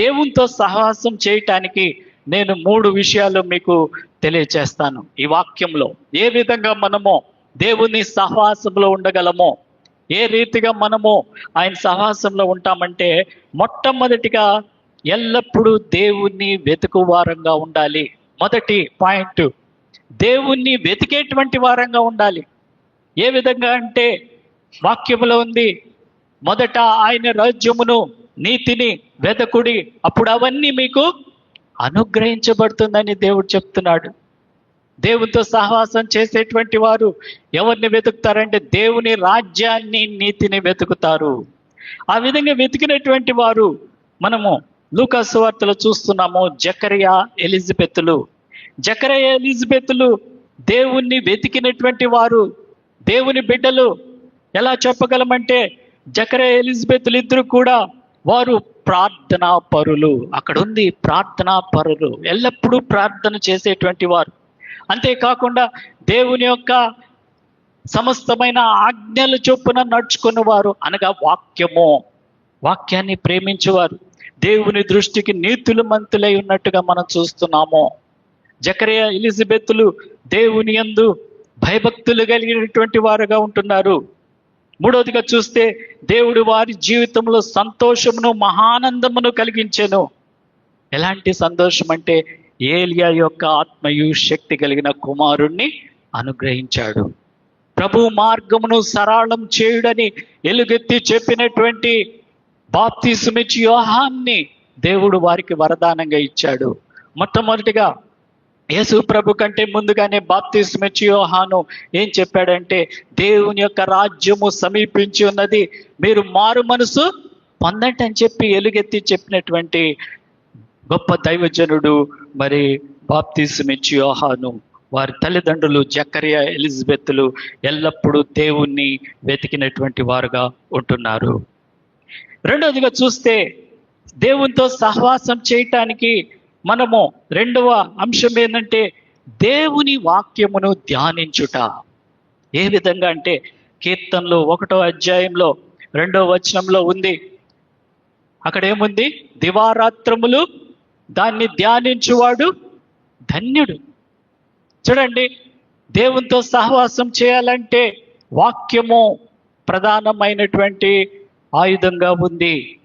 దేవునితో సహవాసం చేయటానికి నేను మూడు విషయాలు మీకు తెలియచేస్తాను. ఈ వాక్యంలో ఏ విధంగా మనము దేవుని సహవాసంలో ఉండగలమో ఏ రీతిగా మనము ఆయన సహవాసంలో ఉంటామంటే మొట్టమొదటిగా ఎల్లప్పుడూ దేవుణ్ణి వెతుకు వారంగా ఉండాలి. మొదటి పాయింట్ దేవుణ్ణి వెతికేటువంటి వారంగా ఉండాలి. ఏ విధంగా అంటే వాక్యములో ఉంది మొదట ఆయన రాజ్యమును నీతిని వెతకుడి అప్పుడు అవన్నీ మీకు అనుగ్రహించబడుతుందని దేవుడు చెప్తున్నాడు. దేవునితో సహవాసం చేసేటువంటి వారు ఎవరిని వెతుకుతారంటే దేవుని రాజ్యాన్ని నీతిని వెతుకుతారు. ఆ విధంగా వెతికినటువంటి వారు మనము లూకాసు వార్తలు చూస్తున్నాము జకరియా ఎలిజబెత్లు. జకరియా ఎలిజబెత్లు దేవుణ్ణి వెతికినటువంటి వారు దేవుని బిడ్డలు. ఎలా చెప్పగలమంటే జకరియా ఎలిజబెత్లు ఇద్దరు కూడా వారు ప్రార్థనా పరులు అక్కడ ఉంది ప్రార్థనా పరులు ఎల్లప్పుడూ ప్రార్థన చేసేటువంటి వారు. అంతేకాకుండా దేవుని యొక్క సమస్తమైన ఆజ్ఞల చొప్పున నడుచుకున్నవారు అనగా వాక్యము. వాక్యాన్ని ప్రేమించేవారు. దేవుని దృష్టికి నీతులు మంతులై ఉన్నట్టుగా మనం చూస్తున్నాము. జకరియా ఎలిజబెత్తులు దేవుని యందు భయభక్తులు కలిగినటువంటి వారుగా ఉంటున్నారు. మూడవదిగా చూస్తే దేవుడు వారి జీవితంలో సంతోషమును మహానందమును కలిగించెను. ఎలాంటి సంతోషం అంటే ఏలియా యొక్క ఆత్మయు శక్తి కలిగిన కుమారుణ్ణి అనుగ్రహించాడు. ప్రభు మార్గమును సరళం చేయుడని ఎలుగెత్తి చెప్పినటువంటి బాప్తిసుమిచ్చి యోహాన్ని దేవుడు వారికి వరదానంగా ఇచ్చాడు. మొట్టమొదటిగా యేసు ప్రభు కంటే ముందుగానే బాప్తిస్మిచ్చి యోహాను ఏం చెప్పాడంటే దేవుని యొక్క రాజ్యము సమీపించి ఉన్నది. మీరు మారు మనసు పొందండి అని చెప్పి ఎలుగెత్తి చెప్పినటువంటి గొప్ప దైవజనుడు మరి బాప్తిస్మిచ్చి యోహాను. వారి తల్లిదండ్రులు జకరియా ఎలిజబెత్లు ఎల్లప్పుడూ దేవుణ్ణి వెతికినటువంటి వారుగా ఉంటున్నారు. రెండవదిగా చూస్తే దేవునితో సహవాసం చేయటానికి మనము రెండవ అంశం ఏంటంటే దేవుని వాక్యమును ధ్యానించుట. ఏ విధంగా అంటే కీర్తనలు ఒకటో అధ్యాయంలో రెండో వచనంలో ఉంది. అక్కడేముంది? దివారాత్రములు దాన్ని ధ్యానించువాడు ధన్యుడు. చూడండి దేవునితో సహవాసం చేయాలంటే వాక్యము ప్రధానమైనటువంటి ఆయుధంగా ఉంది.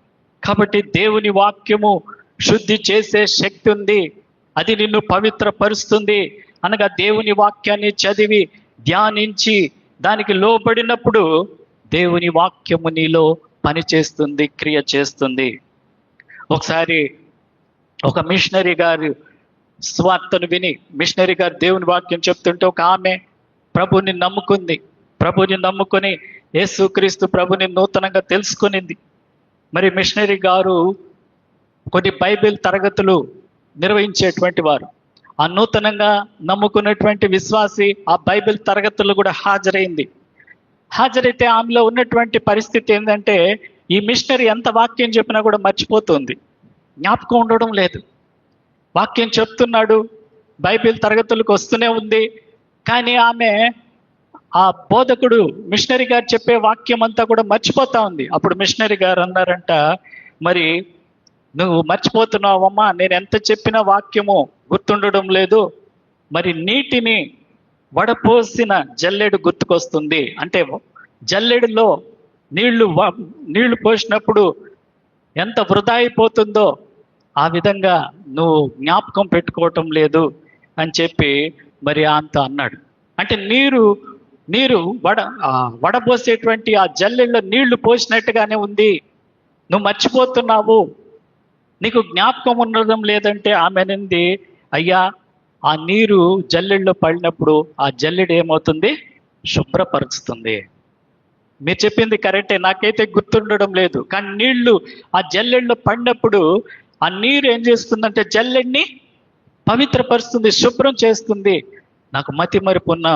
కాబట్టి దేవుని వాక్యము శుద్ధి చేసే శక్తి ఉంది. అది నిన్ను పవిత్రపరుస్తుంది. అనగా దేవుని వాక్యాన్ని చదివి ధ్యానించి దానికి లోబడినప్పుడు దేవుని వాక్యము నీలో పనిచేస్తుంది క్రియ చేస్తుంది. ఒకసారి ఒక మిషనరీ గారు స్వార్థను విని మిషనరీ గారు దేవుని వాక్యం చెప్తుంటే ఒక ఆమె ప్రభుని నమ్ముకుంది. ప్రభుని నమ్ముకొని యేసుక్రీస్తు ప్రభుని నూతనంగా తెలుసుకునింది. మరి మిషనరీ గారు కొన్ని బైబిల్ తరగతులు నిర్వహించేటువంటి వారు. ఆ నూతనంగా నమ్ముకున్నటువంటి విశ్వాసి ఆ బైబిల్ తరగతులు కూడా హాజరైంది. హాజరైతే ఆమెలో ఉన్నటువంటి పరిస్థితి ఏంటంటే ఈ మిషనరీ ఎంత వాక్యం చెప్పినా కూడా మర్చిపోతుంది. జ్ఞాపకం ఉండడం లేదు. వాక్యం చెప్తున్నాడు బైబిల్ తరగతులకు వస్తూనే ఉంది. కానీ ఆమె ఆ బోధకుడు మిషనరీ గారు చెప్పే వాక్యం అంతా కూడా మర్చిపోతా ఉంది. అప్పుడు మిషనరీ గారు అన్నారంట మరి నువ్వు మర్చిపోతున్నావమ్మా నేను ఎంత చెప్పిన వాక్యము గుర్తుండడం లేదు. మరి నీటిని వడపోసిన జల్లెడు గుర్తుకొస్తుంది. అంటే జల్లెడులో నీళ్ళు నీళ్ళు పోసినప్పుడు ఎంత వృధా అయిపోతుందో ఆ విధంగా నువ్వు జ్ఞాపకం పెట్టుకోవటం లేదు అని చెప్పి మరి అంత అన్నాడు. అంటే నీరు నీరు వడ ఆ వడబోసేటువంటి ఆ జల్లెల్లో నీళ్ళు పోసినట్టుగానే ఉంది. నువ్వు మర్చిపోతున్నావు. నీకు జ్ఞాపకం ఉండడం లేదంటే ఆమె నింది అయ్యా ఆ నీరు జల్లెల్లో పడినప్పుడు ఆ జల్లెడు ఏమవుతుంది? శుభ్రపరుస్తుంది. మీరు చెప్పింది కరెక్టే నాకైతే గుర్తుండడం లేదు. కానీ నీళ్ళు ఆ జల్లెళ్ళు పడినప్పుడు ఆ నీరు ఏం చేస్తుందంటే జల్లెడిని పవిత్రపరుస్తుంది శుభ్రం చేస్తుంది. నాకు మతి మరిపున్న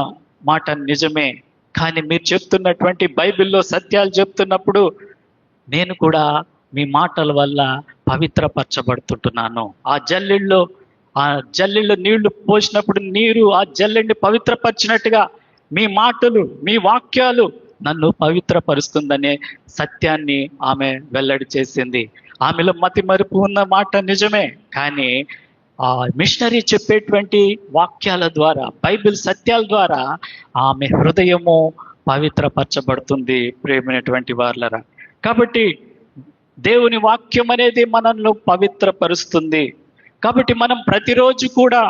మాట నిజమే. కానీ మీరు చెప్తున్నటువంటి బైబిల్లో సత్యాలు చెప్తున్నప్పుడు నేను కూడా మీ మాటల వల్ల పవిత్రపరచబడుతుంటున్నాను. ఆ జల్లెళ్ళు ఆ జల్లెళ్ళు నీళ్ళు పోసినప్పుడు నీరు ఆ జల్లిని పవిత్రపరిచినట్టుగా మీ మాటలు మీ వాక్యాలు నన్ను పవిత్రపరుస్తుందనే సత్యాన్ని ఆమె వెల్లడి చేసింది. ఆమెలో మతి మరుపు ఉన్న మాట నిజమే కానీ ఆ మిషనరీ చెప్పేటువంటి వాక్యాల ద్వారా బైబిల్ సత్యాల ద్వారా ఆమె హృదయము పవిత్రపరచబడుతుంది ప్రేమైనటువంటి వాళ్ళరా కాబట్టి దేవుని వాక్యం అనేది మనల్ని పవిత్రపరుస్తుంది. కాబట్టి మనం ప్రతిరోజు కూడా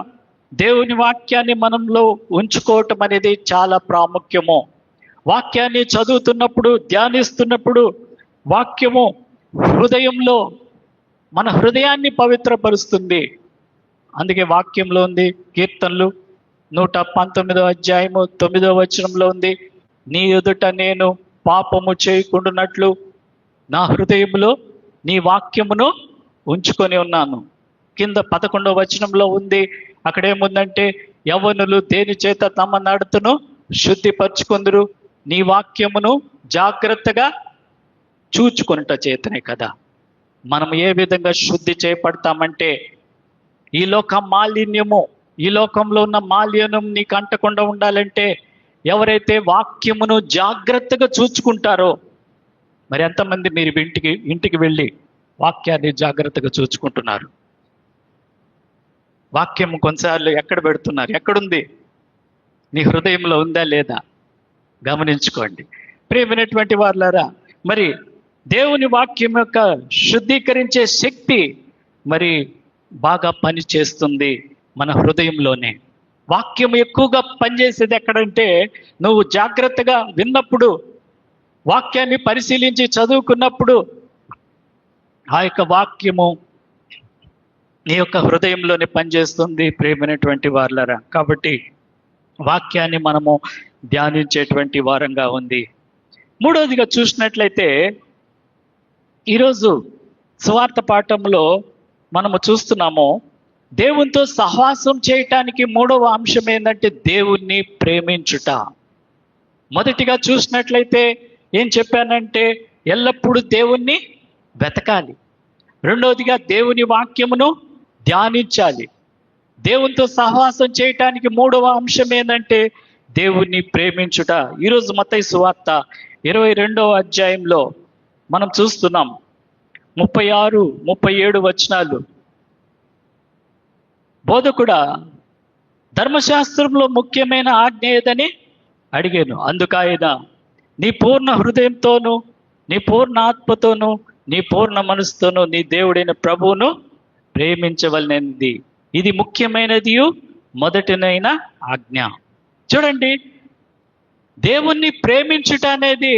దేవుని వాక్యాన్ని మనంలో ఉంచుకోవటం అనేది చాలా ప్రాముఖ్యము. వాక్యాన్ని చదువుతున్నప్పుడు ధ్యానిస్తున్నప్పుడు వాక్యము హృదయంలో మన హృదయాన్ని పవిత్రపరుస్తుంది. అందుకే వాక్యంలో ఉంది కీర్తనలు నూట పంతొమ్మిదో అధ్యాయము తొమ్మిదో వచనంలో ఉంది నీ ఎదుట నేను పాపము చేయకుండానట్లు నా హృదయంలో నీ వాక్యమును ఉంచుకొని ఉన్నాను. కింద పదకొండవ వచనంలో ఉంది. అక్కడేముందంటే యవ్వనులు దేని చేత తమ నడుతును శుద్ధిపరచుకుందరు? నీ వాక్యమును జాగ్రత్తగా చూచుకొనుట చేతనే కదా. మనం ఏ విధంగా శుద్ధి చేయబడతామంటే ఈ లోక మాలిన్యము ఈ లోకంలో ఉన్న మాలిన్యం నీకు అంటకుండా ఉండాలంటే ఎవరైతే వాక్యమును జాగ్రత్తగా చూచుకుంటారో మరి ఎంతమంది మీరు ఇంటికి ఇంటికి వెళ్ళి వాక్యాన్ని జాగ్రత్తగా చూచుకుంటున్నారు? వాక్యం కొన్నిసార్లు ఎక్కడ పెడుతున్నారు? ఎక్కడుంది? నీ హృదయంలో ఉందా లేదా? గమనించుకోండి. ప్రేమైనటువంటి వాళ్ళారా మరి దేవుని వాక్యం యొక్క శుద్ధీకరించే శక్తి మరి బాగా పని చేస్తుంది మన హృదయంలోనే. వాక్యం ఎక్కువగా పనిచేసేది ఎక్కడంటే నువ్వు జాగ్రత్తగా విన్నప్పుడు వాక్యాన్ని పరిశీలించి చదువుకున్నప్పుడు ఆ యొక్క వాక్యము నీ యొక్క హృదయంలోనే పనిచేస్తుంది ప్రేమైనటువంటి వార్లరా. కాబట్టి వాక్యాన్ని మనము ధ్యానించేటువంటి వారంగా ఉంది. మూడవదిగా చూసినట్లయితే ఈరోజు సువార్త పాఠంలో మనము చూస్తున్నాము దేవునితో సహవాసం చేయటానికి మూడవ అంశం ఏంటంటే దేవుణ్ణి ప్రేమించుట. మొదటిగా చూసినట్లయితే ఏం చెప్పానంటే ఎల్లప్పుడూ దేవుణ్ణి వెతకాలి. రెండవదిగా దేవుని వాక్యమును ధ్యానించాలి. దేవునితో సహవాసం చేయటానికి మూడవ అంశం ఏంటంటే దేవుణ్ణి ప్రేమించుట. ఈరోజు మతై సువార్త ఇరవై రెండవ అధ్యాయంలో మనం చూస్తున్నాం. ముప్పై ఆరు ముప్పై ఏడు వచనాలు. బోధకుడ ధర్మశాస్త్రంలో ముఖ్యమైన ఆజ్ఞ ఏదని అడిగాను. అందుకాయన నీ పూర్ణ హృదయంతోనూ నీ పూర్ణ ఆత్మతోనూ నీ పూర్ణ మనసుతోనూ నీ దేవుడైన ప్రభువును ప్రేమించవలనది. ఇది ముఖ్యమైనది మొదటినైన ఆజ్ఞ. చూడండి దేవుణ్ణి ప్రేమించుట అనేది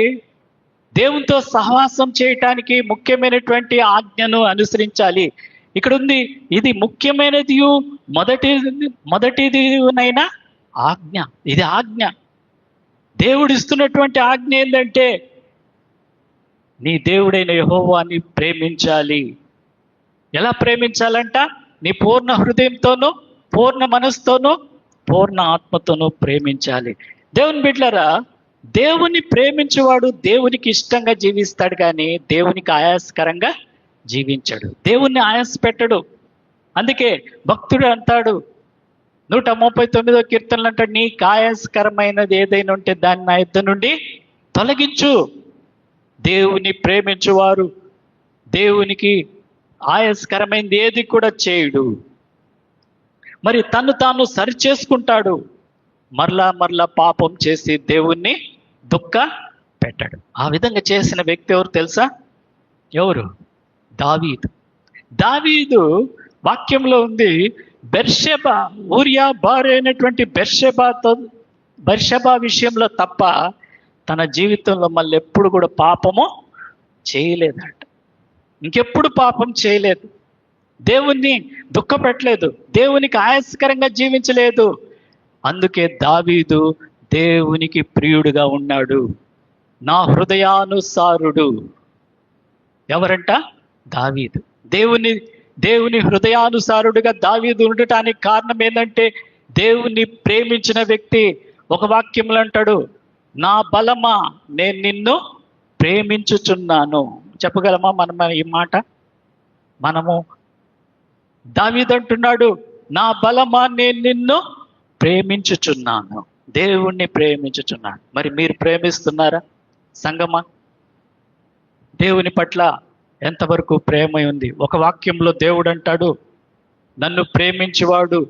దేవునితో సహవాసం చేయటానికి ముఖ్యమైనటువంటి ఆజ్ఞను అనుసరించాలి. ఇక్కడ ఉంది ఇది ముఖ్యమైనది మొదటి మొదటిదినైనా ఆజ్ఞ. ఇది ఆజ్ఞ. దేవుడు ఇస్తున్నటువంటి ఆజ్ఞ ఏంటంటే నీ దేవుడైన యహోవాని ప్రేమించాలి. ఎలా ప్రేమించాలంట? నీ పూర్ణ హృదయంతోనూ పూర్ణ మనసుతోనూ పూర్ణ ఆత్మతోనూ ప్రేమించాలి. దేవుని బిడ్లరా దేవుని ప్రేమించేవాడు దేవునికి ఇష్టంగా జీవిస్తాడు కానీ దేవునికి ఆయాసకరంగా జీవించాడు. దేవుణ్ణి ఆయాస పెట్టడు అందుకే భక్తుడు అంటాడు నూట ముప్పై తొమ్మిదో కీర్తనలు అంటాడు నీ కాయాస్కరమైనది ఏదైనా ఉంటే దాన్ని నా యుద్ధ నుండి తొలగించు. దేవుని ప్రేమించువారు దేవునికి ఆయాస్కరమైనది ఏది కూడా చేయుడు. మరి తను తాను సరి చేసుకుంటాడు మరలా మరలా పాపం చేసి దేవుణ్ణి దుఃఖ పెట్టాడు. ఆ విధంగా చేసిన వ్యక్తి ఎవరు తెలుసా? ఎవరు? దావీదు. దావీదు వాక్యంలో ఉంది బెర్షెబ ఊరియా భార్య అయినటువంటి బెర్షెబాతో బెర్షెబా విషయంలో తప్ప తన జీవితంలో మళ్ళీ ఎప్పుడు కూడా పాపము చేయలేదంట. ఇంకెప్పుడు పాపం చేయలేదు. దేవుణ్ణి దుఃఖపెట్టలేదు. దేవునికి ఆయాస్కరంగా జీవించలేదు. అందుకే దావీదు దేవునికి ప్రియుడుగా ఉన్నాడు. నా హృదయానుసారుడు. ఎవరంట? దావీదు. దేవుని దేవుని హృదయానుసారుడుగా దావీదు ఉండటానికి కారణం ఏంటంటే దేవుని ప్రేమించిన వ్యక్తి ఒక వాక్యంలో అంటాడు నా బలమా నేను నిన్ను ప్రేమించుచున్నాను. చెప్పగలమా మనం ఈ మాట? మనము దావీదు అంటున్నాడు నా బలమా నేను నిన్ను ప్రేమించుచున్నాను. దేవుణ్ణి ప్రేమించుచున్నాను మరి మీరు ప్రేమిస్తున్నారా సంగమా దేవుని పట్ల ఎంతవరకు ప్రేమ ఉంది? ఒక వాక్యంలో దేవుడు అంటాడు నన్ను ప్రేమించేవాడు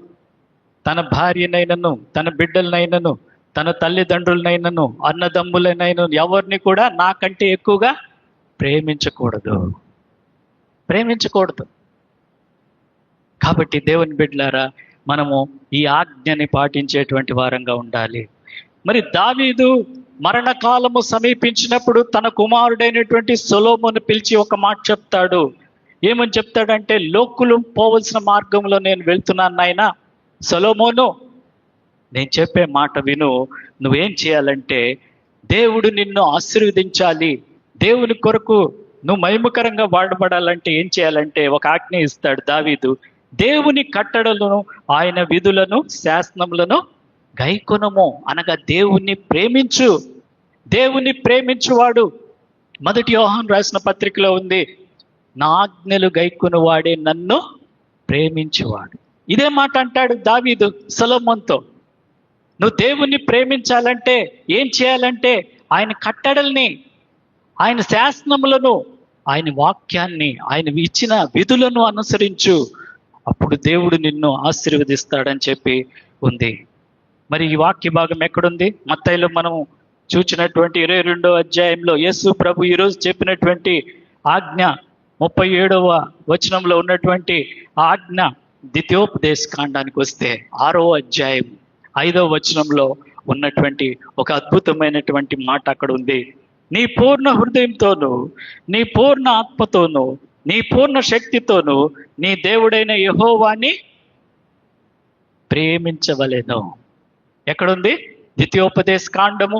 తన భార్యనైనను తన బిడ్డలనైనను తన తల్లిదండ్రులనైనను అన్నదమ్ములనైనను ఎవరిని కూడా నాకంటే ఎక్కువగా ప్రేమించకూడదు. ప్రేమించకూడదు. కాబట్టి దేవుని బిడ్డలారా మనము ఈ ఆజ్ఞని పాటించేటువంటి వారంగా ఉండాలి. మరి దావీదు మరణకాలము సమీపించినప్పుడు తన కుమారుడైనటువంటి సొలోమును పిలిచి ఒక మాట చెప్తాడు. ఏమని చెప్తాడంటే లోకులు పోవలసిన మార్గంలో నేను వెళ్తున్నాను నాయన. సొలోమోను నేను చెప్పే మాట విను. నువ్వేం చేయాలంటే దేవుడు నిన్ను ఆశీర్వదించాలి. దేవుని కొరకు నువ్వు మహిమకరంగా వాడబడాలంటే ఏం చేయాలంటే ఒక ఆజ్ఞ ఇస్తాడు దావీదు. దేవుని కట్టడలను ఆయన విధులను శాసనములను గైకొనము. అనగా దేవుణ్ణి ప్రేమించు. దేవుని ప్రేమించువాడు. మొదటి యోహాన్ రాసిన పత్రికలో ఉంది నా ఆజ్ఞలు గైకొను వాడే నన్ను ప్రేమించువాడు. ఇదే మాట అంటాడు దావీదు సొలొమోన్తో. నువ్వు దేవుణ్ణి ప్రేమించాలంటే ఏం చేయాలంటే ఆయన కట్టడల్ని ఆయన శాసనములను ఆయన వాక్యాన్ని ఆయన ఇచ్చిన విధులను అనుసరించు. అప్పుడు దేవుడు నిన్ను ఆశీర్వదిస్తాడని చెప్పి ఉంది. మరి ఈ వాక్య భాగం ఎక్కడుంది? మత్తైలో మనం చూచినటువంటి ఇరవై రెండో అధ్యాయంలో యేసు ప్రభు ఈరోజు చెప్పినటువంటి ఆజ్ఞ ముప్పై ఏడవ వచనంలో ఉన్నటువంటి ఆజ్ఞ ద్వితీయోపదేశ కాండానికి వస్తే ఆరో అధ్యాయం ఐదవ వచనంలో ఉన్నటువంటి ఒక అద్భుతమైనటువంటి మాట అక్కడ ఉంది. నీ పూర్ణ హృదయంతోనూ నీ పూర్ణ ఆత్మతోనూ నీ పూర్ణ శక్తితోనూ నీ దేవుడైన యహోవాని ప్రేమించవలేను. ఎక్కడుంది? ద్వితీయోపదేశ కాండము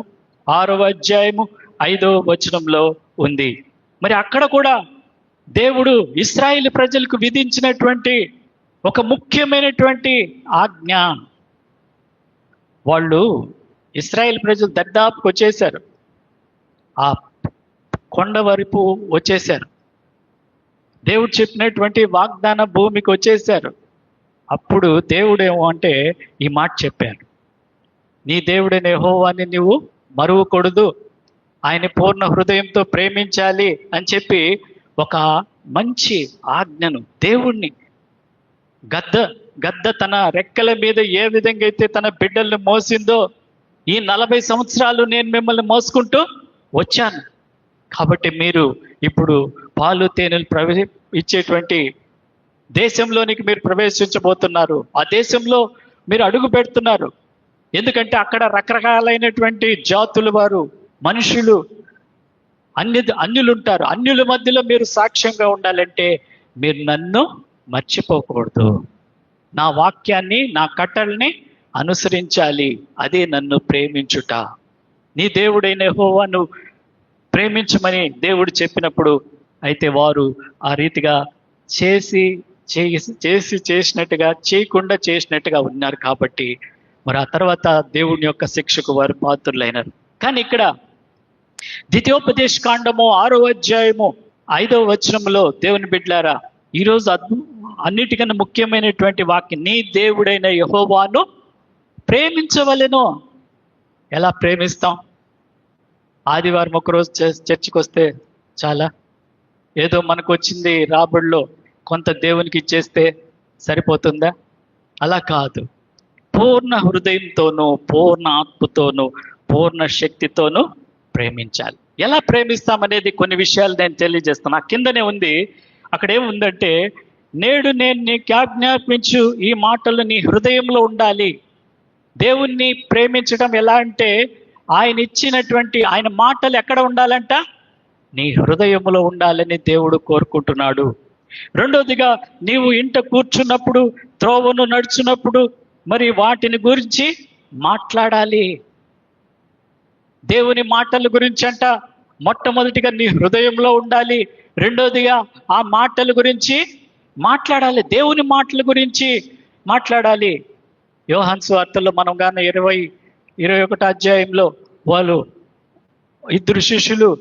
ఆరవ అధ్యాయము ఐదవ వచనంలో ఉంది. మరి అక్కడ కూడా దేవుడు ఇస్రాయిల్ ప్రజలకు విధించినటువంటి ఒక ముఖ్యమైనటువంటి ఆజ్ఞ. వాళ్ళు ఇస్రాయిల్ ప్రజలు దర్దాపుకు వచ్చేసారు ఆ కొండ వరపు వచ్చేసారు దేవుడు చెప్పినటువంటి వాగ్దాన భూమికి వచ్చేసారు అప్పుడు దేవుడేమో అంటే ఈ మాట చెప్పారు నీ దేవుడైన హోవాని నువ్వు మరువకూడదు. ఆయన పూర్ణ హృదయంతో ప్రేమించాలి అని చెప్పి ఒక మంచి ఆజ్ఞను దేవుణ్ణి గద్ద గద్ద తన రెక్కల మీద ఏ విధంగా అయితే తన బిడ్డల్ని మోసిందో ఈ నలభై సంవత్సరాలు నేను మిమ్మల్ని మోసుకుంటూ వచ్చాను. కాబట్టి మీరు ఇప్పుడు పాలు తేనెలు ప్రవే ఇచ్చేటువంటి దేశంలోనికి మీరు ప్రవేశించబోతున్నారు. ఆ దేశంలో మీరు అడుగు పెడుతున్నారు. ఎందుకంటే అక్కడ రకరకాలైనటువంటి జాతుల వారు మనుషులు అన్య అన్యులుంటారు. అన్యుల మధ్యలో మీరు సాక్ష్యంగా ఉండాలంటే మీరు నన్ను మర్చిపోకూడదు. నా వాక్యాన్ని నా కట్టల్ని అనుసరించాలి. అదే నన్ను ప్రేమించుట. నీ దేవుడైన హోవాను ప్రేమించమని దేవుడు చెప్పినప్పుడు అయితే వారు ఆ రీతిగా చేసి చేసి చేసి చేసినట్టుగా చేయకుండా చేసినట్టుగా ఉన్నారు కాబట్టి మరి ఆ తర్వాత దేవుని యొక్క శిక్షకు వారు పాత్రులైనారు. కానీ ఇక్కడ ద్వితీయోపదేశ కాండము ఆరో అధ్యాయము ఐదవ వచనంలో దేవుని బిడ్లారా ఈరోజు అద్భు అన్నిటికన్నా ముఖ్యమైనటువంటి వాక్యం నీ దేవుడైన యహోవాను ప్రేమించవలెను. ఎలా ప్రేమిస్తాం? ఆదివారం ఒకరోజు చర్చికి వస్తే చాలా. ఏదో మనకు వచ్చింది రాబడిలో కొంత దేవునికి ఇచ్చేస్తే సరిపోతుందా? అలా కాదు. పూర్ణ హృదయంతోనూ పూర్ణ ఆత్మతోనూ పూర్ణ శక్తితోనూ ప్రేమించాలి. ఎలా ప్రేమిస్తామనేది కొన్ని విషయాలు నేను తెలియజేస్తాను ఆ కిందనే ఉంది అక్కడ ఏముందంటే నేడు నేను నీకు ఆజ్ఞాపించు ఈ మాటలు నీ హృదయంలో ఉండాలి. దేవుణ్ణి ప్రేమించడం ఎలా అంటే ఆయన ఇచ్చినటువంటి ఆయన మాటలు ఎక్కడ ఉండాలంట? నీ హృదయంలో ఉండాలని దేవుడు కోరుకుంటున్నాడు. రెండోదిగా నీవు ఇంట కూర్చున్నప్పుడు త్రోవను నడుచున్నప్పుడు మరి వాటిని గురించి మాట్లాడాలి. దేవుని మాటల గురించి అంట మొట్టమొదటిగా నీ హృదయంలో ఉండాలి. రెండోదిగా ఆ మాటల గురించి మాట్లాడాలి. దేవుని మాటల గురించి మాట్లాడాలి. యోహాన్ వార్తల్లో మనం కానీ ఇరవై ఇరవై ఒకటి అధ్యాయంలో వాళ్ళు ఇద్దరు శిష్యులు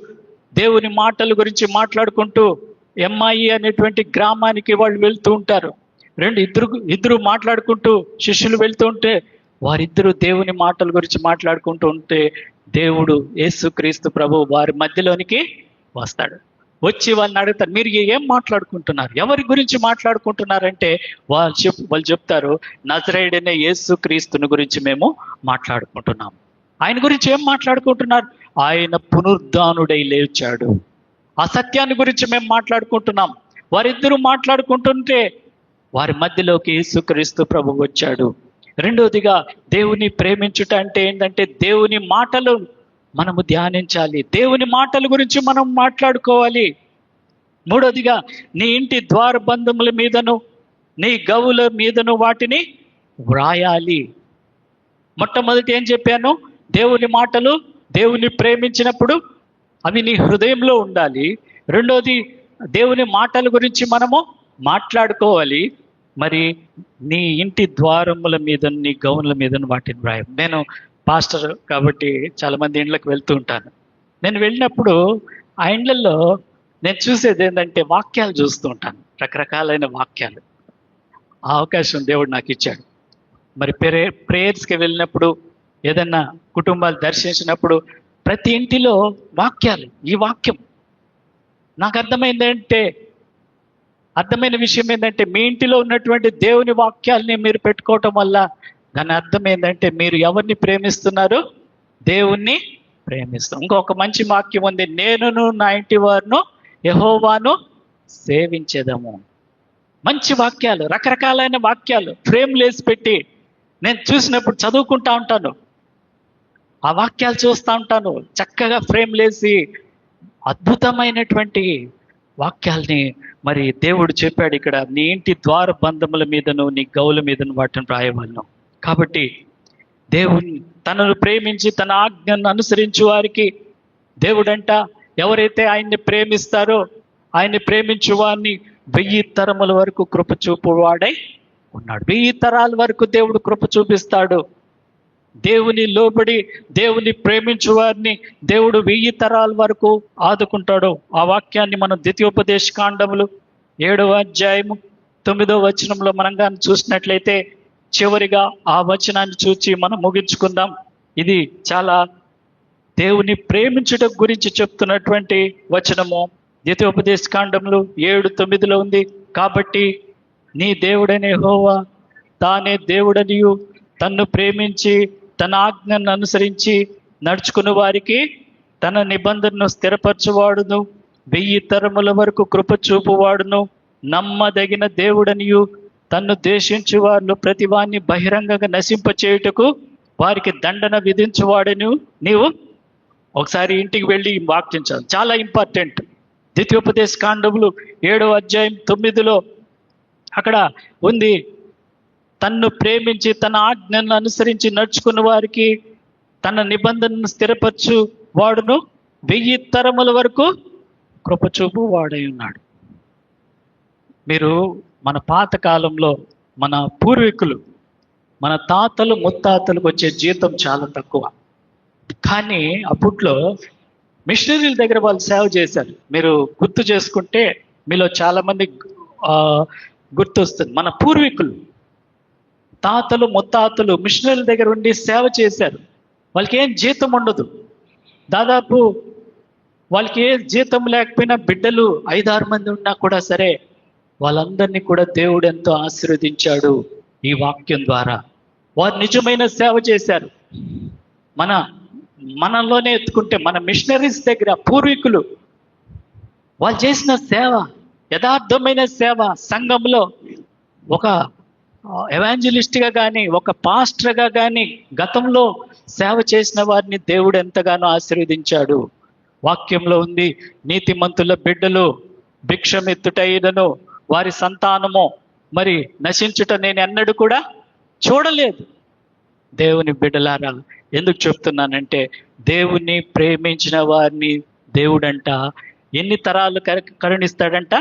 దేవుని మాటల గురించి మాట్లాడుకుంటూ ఎంఐ అనేటువంటి గ్రామానికి వాళ్ళు వెళ్తూ ఉంటారు. రెండు ఇద్దరు ఇద్దరు మాట్లాడుకుంటూ శిష్యులు వెళ్తూ ఉంటే వారిద్దరూ దేవుని మాటల గురించి మాట్లాడుకుంటూ ఉంటే దేవుడు యేసుక్రీస్తు ప్రభు వారి మధ్యలోనికి వస్తాడు. వచ్చి వాళ్ళని అడుగుతారు మీరు ఏం మాట్లాడుకుంటున్నారు? ఎవరి గురించి మాట్లాడుకుంటున్నారంటే వాళ్ళు చెప్ వాళ్ళు చెప్తారు నజరేడనే యేసు క్రీస్తుని గురించి మేము మాట్లాడుకుంటున్నాం ఆయన గురించి ఏం మాట్లాడుకుంటున్నారు? ఆయన పునరుద్ధానుడై లేచాడు. ఆ సత్యాన్ని గురించి మేము మాట్లాడుకుంటున్నాం. వారిద్దరూ మాట్లాడుకుంటుంటే వారి మధ్యలోకి యేసుక్రీస్తు ప్రభు వచ్చాడు. రెండవదిగా దేవుని ప్రేమించుట అంటే ఏంటంటే దేవుని మాటలు మనము ధ్యానించాలి. దేవుని మాటల గురించి మనం మాట్లాడుకోవాలి. మూడవదిగా నీ ఇంటి ద్వారబంధముల మీదను నీ గవుల మీదను వాటిని వ్రాయాలి. మొట్టమొదటి ఏం చెప్పాను? దేవుని మాటలు దేవుని ప్రేమించినప్పుడు అవి నీ హృదయంలో ఉండాలి. రెండోది దేవుని మాటల గురించి మనము మాట్లాడుకోవాలి మరి నీ ఇంటి ద్వారముల మీద నీ గౌన్ల మీద వాటిని వ్రాయ. నేను పాస్టర్ కాబట్టి చాలా మంది ఇండ్లకు వెళ్తూ ఉంటాను. నేను వెళ్ళినప్పుడు ఆ ఇండ్లలో నేను చూసేది ఏంటంటే వాక్యాలు చూస్తూ ఉంటాను రకరకాలైన వాక్యాలు. ఆ అవకాశం దేవుడు నాకు ఇచ్చాడు. మరి ప్రే ప్రేయర్స్కి వెళ్ళినప్పుడు ఏదన్నా కుటుంబాలు దర్శించినప్పుడు ప్రతి ఇంటిలో వాక్యాలు ఈ వాక్యం. నాకు అర్థమైంది అర్థమైన విషయం ఏంటంటే మీ ఇంటిలో ఉన్నటువంటి దేవుని వాక్యాల్ని మీరు పెట్టుకోవటం వల్ల దాని అర్థం ఏంటంటే మీరు ఎవరిని ప్రేమిస్తున్నారు దేవుణ్ణి ప్రేమిస్తాం. ఇంకొక మంచి వాక్యం ఉంది నేనును నా ఇంటి వారును యహోవాను సేవించేదము. మంచి వాక్యాలు రకరకాలైన వాక్యాలు ఫ్రేమ్ లేసి పెట్టి నేను చూసినప్పుడు చదువుకుంటా ఉంటాను. ఆ వాక్యాలు చూస్తూ ఉంటాను చక్కగా ఫ్రేమ్ లేసి అద్భుతమైనటువంటి వాక్యాల్ని మరి దేవుడు చెప్పాడు ఇక్కడ నీ ఇంటి ద్వార బంధముల మీదను నీ గౌల మీదను వాటిని రాయవలను. కాబట్టి దేవుని తనను ప్రేమించి తన ఆజ్ఞను అనుసరించు వారికి దేవుడంట ఎవరైతే ఆయన్ని ప్రేమిస్తారో ఆయన్ని ప్రేమించు వారిని వెయ్యి తరముల వరకు కృప చూపువాడై ఉన్నాడు. వెయ్యి తరాల వరకు దేవుడు కృప చూపిస్తాడు. దేవుని లోబడి దేవుని ప్రేమించు వారిని దేవుడు వెయ్యి తరాల వరకు ఆదుకుంటాడు. ఆ వాక్యాన్ని మనం ద్వితీయోపదేశ కాండములు ఏడవ అధ్యాయము తొమ్మిదో వచనంలో మనం కానీ చూసినట్లయితే చివరిగా ఆ వచనాన్ని చూచి మనం ముగించుకుందాం. ఇది చాలా దేవుని ప్రేమించుట గురించి చెప్తున్నటువంటి వచనము. ద్వితీయోపదేశ కాండములు ఏడు తొమ్మిదిలో ఉంది. కాబట్టి నీ దేవుడనే హోవా తానే దేవుడనియు. తన్ను ప్రేమించి తన ఆజ్ఞను అనుసరించి నడుచుకుని వారికి తన నిబంధనను స్థిరపరచువాడును. వెయ్యి తరముల వరకు కృప చూపువాడును. నమ్మదగిన దేవుడనియు తన్ను ద్వేషించు వారు ప్రతివాన్ని బహిరంగంగా నశింపచేయుటకు వారికి దండన విధించువాడను. నీవు ఒకసారి ఇంటికి వెళ్ళి వాక్యించాలి వాక్యం చాలా ఇంపార్టెంట్. ద్వితీయోపదేశ కాండములు ఏడో అధ్యాయం తొమ్మిదిలో అక్కడ ఉంది. తన్ను ప్రేమించి తన ఆజ్ఞలను అనుసరించి నడుచుకున్న వారికి తన నిబంధనను స్థిరపరచు వాడును. వెయ్యి తరముల వరకు కృపచూపు వాడై ఉన్నాడు. మీరు మన పాత కాలంలో మన పూర్వీకులు మన తాతలు ముత్తాతలకు వచ్చే జీతం చాలా తక్కువ. కానీ అప్పట్లో మిషనరీల దగ్గర వాళ్ళు సేవ చేశారు. మీరు గుర్తు చేసుకుంటే మీలో చాలామంది గుర్తొస్తుంది. మన పూర్వీకులు తాతలు ముత్తాతలు మిషనరీల దగ్గర ఉండి సేవ చేశారు. వాళ్ళకి ఏం జీతం ఉండదు. దాదాపు వాళ్ళకి ఏ జీతం లేకపోయినా బిడ్డలు ఐదారు మంది ఉన్నా కూడా సరే వాళ్ళందరినీ కూడా దేవుడు ఎంతో ఆశీర్వదించాడు ఈ వాక్యం ద్వారా. వారు నిజమైన సేవ చేశారు. మన మనలోనే ఎత్తుకుంటే మన మిషనరీస్ దగ్గర పూర్వీకులు వాళ్ళు చేసిన సేవ యథార్థమైన సేవ సంఘంలో ఒక ఎవాంజలిస్ట్గా కానీ ఒక పాస్టర్గా కానీ గతంలో సేవ చేసిన వారిని దేవుడు ఎంతగానో ఆశీర్వదించాడు. వాక్యంలో ఉంది నీతిమంతుల బిడ్డలు భిక్షమెత్తుటైనను వారి సంతానము మరి నశించుట నేను ఎన్నడూ కూడా చూడలేదు. దేవుని బిడ్డలారా ఎందుకు చెప్తున్నానంటే దేవుని ప్రేమించిన వారిని దేవుడంట. ఎన్ని తరాలు కరుణిస్తాడంట?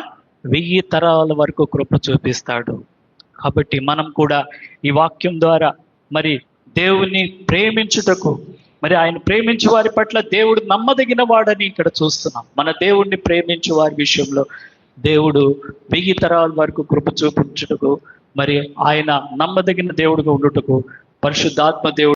వెయ్యి తరాల వరకు కృప చూపిస్తాడు. కాబట్టి మనం కూడా ఈ వాక్యం ద్వారా మరి దేవుని ప్రేమించుటకు మరి ఆయన ప్రేమించు వారి పట్ల దేవుడు నమ్మదగిన వాడని ఇక్కడ చూస్తున్నాం. మన దేవుణ్ణి ప్రేమించు వారి విషయంలో దేవుడు వెయ్యి తరాల వరకు కృప చూపించుటకు మరి ఆయన నమ్మదగిన దేవుడుగా ఉండుటకు పరిశుద్ధాత్మ దేవుడు